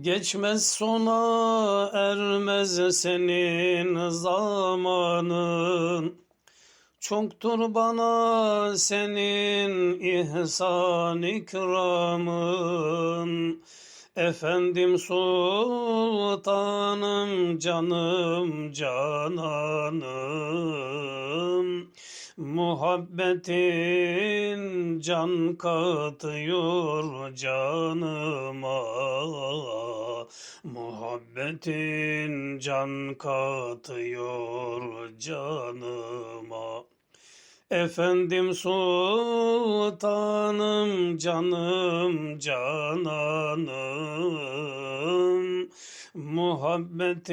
Geçmez sona ermez senin zamanın. Çoktur bana senin ihsan ikramın. Efendim sultanım canım cananım. Muhabbetin can katıyor canıma Muhabbetin can katıyor canıma. Efendim sultanım canım cananım. Muhabbetin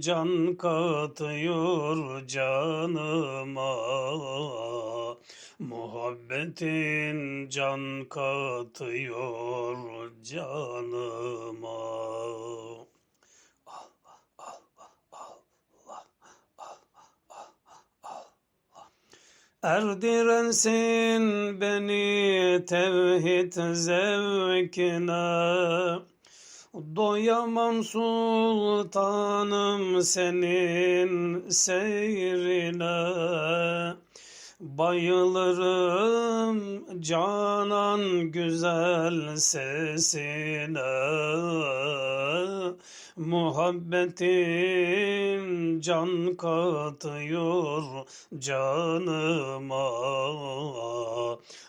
can katıyor canıma Muhabbetin can katıyor canıma. Erdirensin beni tevhid zevkine. Doyamam sultanım senin seyrine Bayılırım canan güzel sesine. Muhabbetin can katıyor canıma.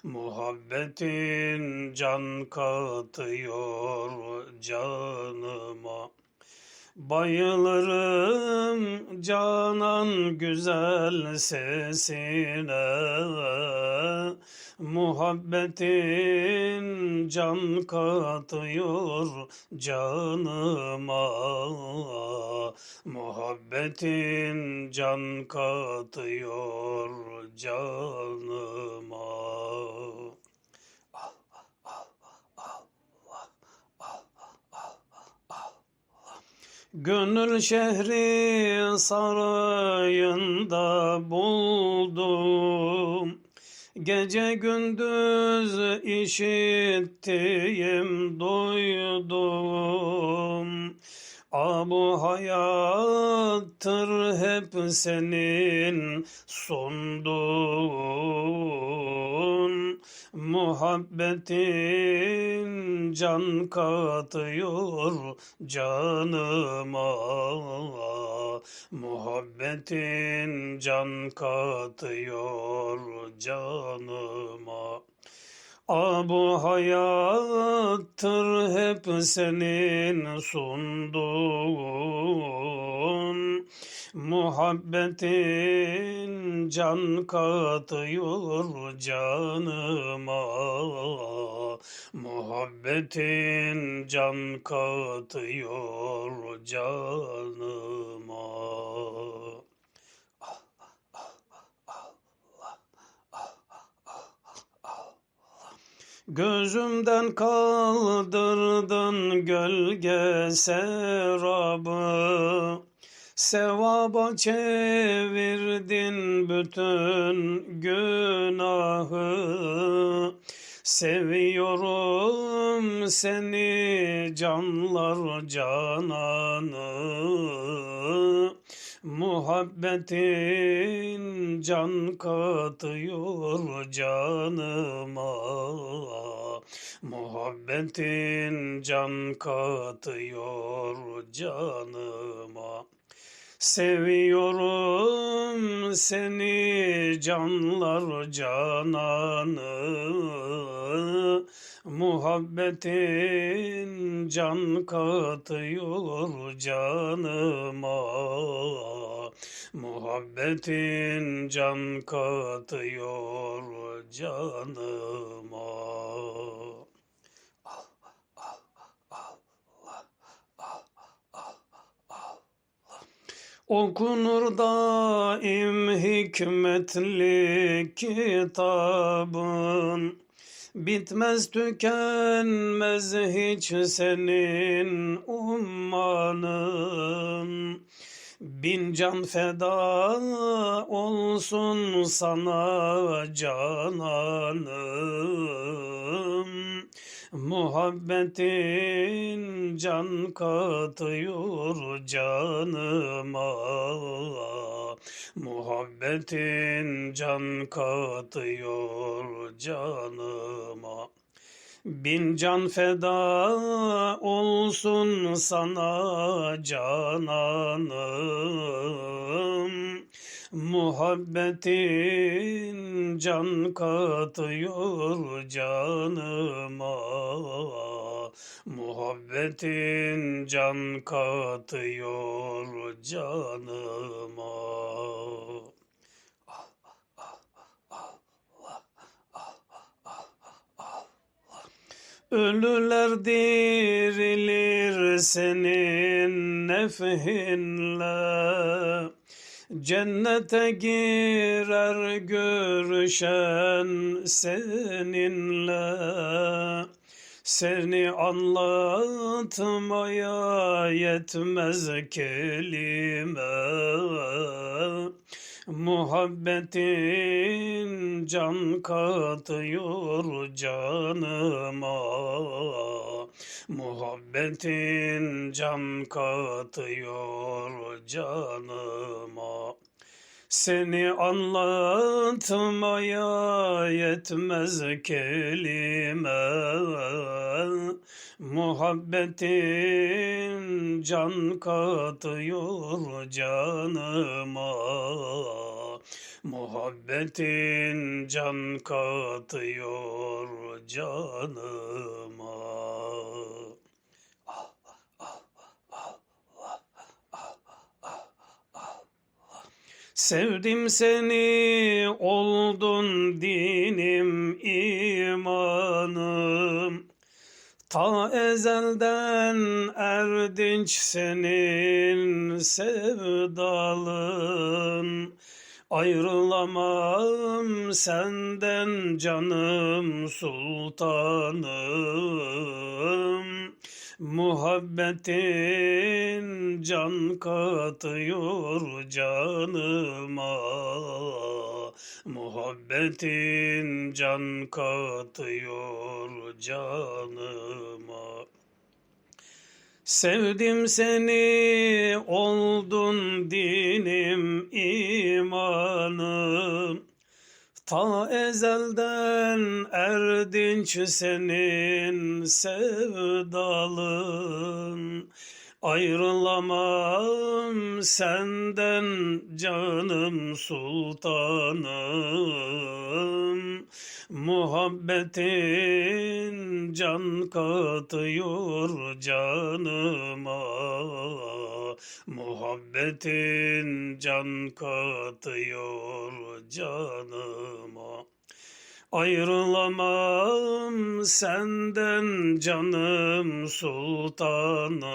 Muhabbetin can katıyor canıma Bayılırım canan güzel sesine. Muhabbetin can katıyor canıma. Muhabbetin can katıyor canıma Gönül şehri sarayında buldum. Gece gündüz işittiğim duydum. Abu hayattır hep senin sunduğun Muhabbetin can katıyor canıma Muhabbetin can katıyor canıma Abu hayattır hep senin sunduğun Muhabbetin can katıyor canıma. Muhabbetin can katıyor canıma. Gözümden kaldırdın gölge serabı Sevaba çevirdin bütün günahı. Seviyorum seni canlar cananı. Muhabbetin can katıyor canıma. Muhabbetin can katıyor canıma Seviyorum seni canlar cananı. Muhabbetin can katıyor canıma. Muhabbetin can katıyor canıma Okunur daim hikmetli kitabın. Bitmez tükenmez hiç senin ummanın. Bin can feda olsun sana cananım Muhabbetin can katıyor canıma. Muhabbetin can katıyor canıma. Bin can feda olsun sana cananım. Muhabbetin can katıyor canıma. Muhabbetin can katıyor canıma. Ölüler dirilir senin nefhinle Cennete girer görüşen seninle. Seni anlatmaya yetmez kelime. Muhabbetin can katıyor canıma Muhabbetin can katıyor canıma. Seni anlatmaya yetmez kelime. Muhabbetin can katıyor canıma. Muhabbetin can katıyor canıma Sevdim seni oldun dinim imanım. Ta ezelden erdinç senin sevdalın. Ayrılamam senden canım sultanım Muhabbetin can katıyor canıma. Muhabbetin can katıyor canıma. Sevdim seni oldun dinim imanım Ta ezelden erdinç senin sevdalın. Ayrılamam senden canım sultanım. Muhabbetin can katıyor canıma. Muhabbetin can katıyor canıma Ayrılamam senden canım sultanım.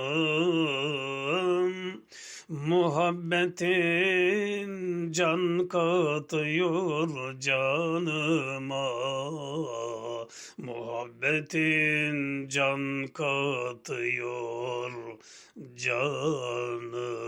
Muhabbetin can katıyor canıma. Muhabbetin can katıyor canıma